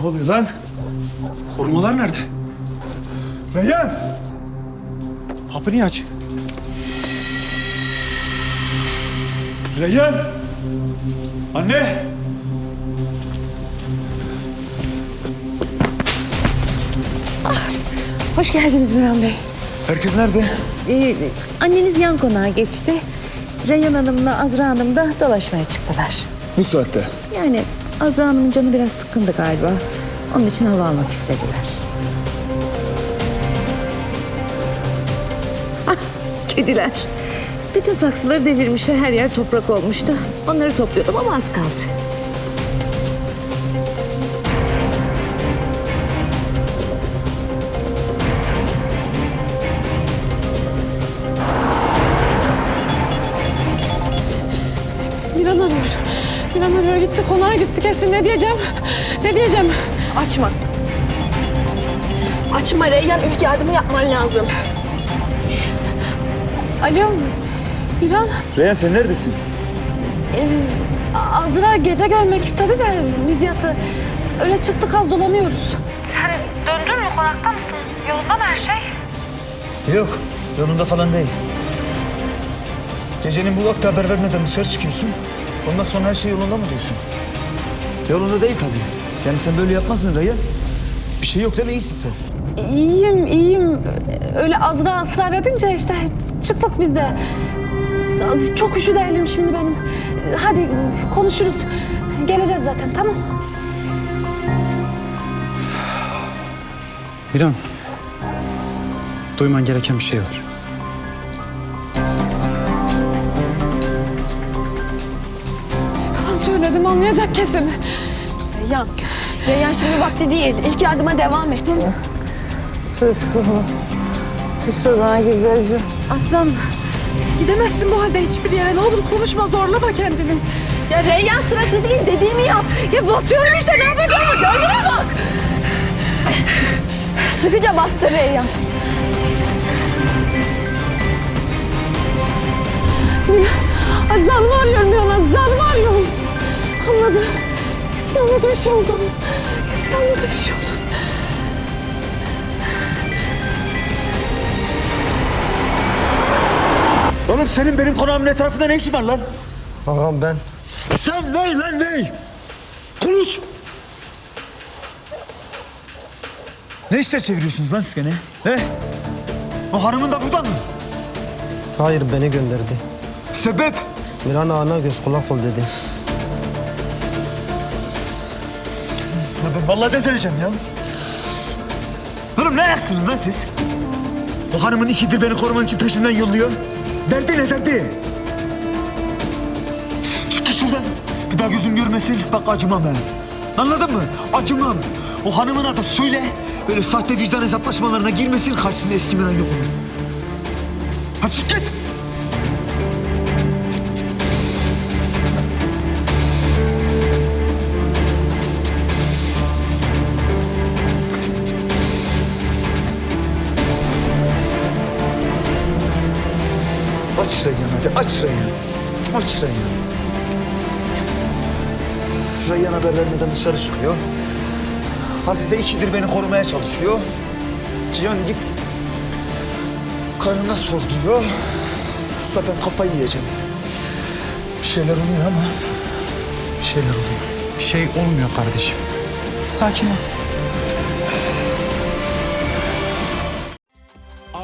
Ne oluyor lan? Korumalar nerede? Reyhan! Kapı niye açık? Reyhan! Anne! Hoş geldiniz Miran Bey. Herkes nerede? Ee, anneniz yan konağa geçti. Reyhan Hanım'la Azra Hanım da dolaşmaya çıktılar. Bu saatte. Yani Azra Hanım'ın canı biraz sıkkındı galiba. Onun için hava almak istediler. Ah, kediler. Bütün saksıları devirmişler, her yer toprak olmuştu. Onları topluyordum ama az kaldı. Miran arıyor. Miran arıyor. Gitti konağa gitti kesin. Ne diyeceğim? Ne diyeceğim? Açma. Açma Reyyan ilk yardımı yapman lazım. Alo. Miran. Reyhan sen neredesin? Ee, Azra gece görmek istedi de Midyat'ı. Öyle çıktık az dolanıyoruz. Sen döndün mü konakta mısın? Yolunda mı her şey? Yok, yolunda falan değil. Gecenin bu vakti haber vermeden dışarı çıkıyorsun. Ondan sonra her şey yolunda mı diyorsun? Yolunda değil tabii. Yani sen böyle yapmazsın Reyhan. Bir şey yok değil mi? İyisin sen. İyiyim, iyiyim. Öyle Azra ısrar edince işte çıktık biz de. Çok üşüdü elim şimdi benim. Hadi konuşuruz. Geleceğiz zaten tamam. Miran, duyman gereken bir şey var. Söyledim anlayacak kesin. Reyyan. Reyyan şimdi vakti değil. İlk yardıma devam et. Aslan gidemezsin bu halde hiçbir yere. Ne olur konuşma zorlama kendini. Ya Reyyan sırası değil dediğimi yap. Ya basıyorum işte ne yapacağım? Gölgene bak. Sıkıca bastır Reyyan. Azizan'ımı arıyoruz. Anladı. Kesin anladı bir şey oldu. Kesin anladı bir şey oldu. Oğlum senin benim konağımın etrafında ne işin var lan? Ağam ben Sen ney lan ney? Konuş! Ne işler çeviriyorsunuz lan siz gene? He? O hanımın da burada mı? hayır beni gönderdi. Sebep? Miran ağana göz kulak ol dedi. Ya ben vallahi delireceğim ya. Oğlum ne ayaksınız lan siz? O hanımın ikidir beni koruman için peşinden yolluyor. Derdi ne derdi? Çık git şuradan. Bir daha gözüm görmesin. Bak acımam ha. Anladın mı? Acımam. O hanımına da söyle. Böyle sahte vicdan hesaplaşmalarına girmesin. Karşısında eski Miran yok onun. Hadi çık git. Aç Reyhan hadi aç Reyhan. Aç Reyhan. Reyhan haber vermeden dışarı çıkıyor. Azize ikidir beni korumaya çalışıyor. Cihan git karına sor diyor. Da ben kafayı yiyeceğim. Bir şeyler oluyor ama bir şeyler oluyor. Bir şey olmuyor kardeşim. Sakin ol.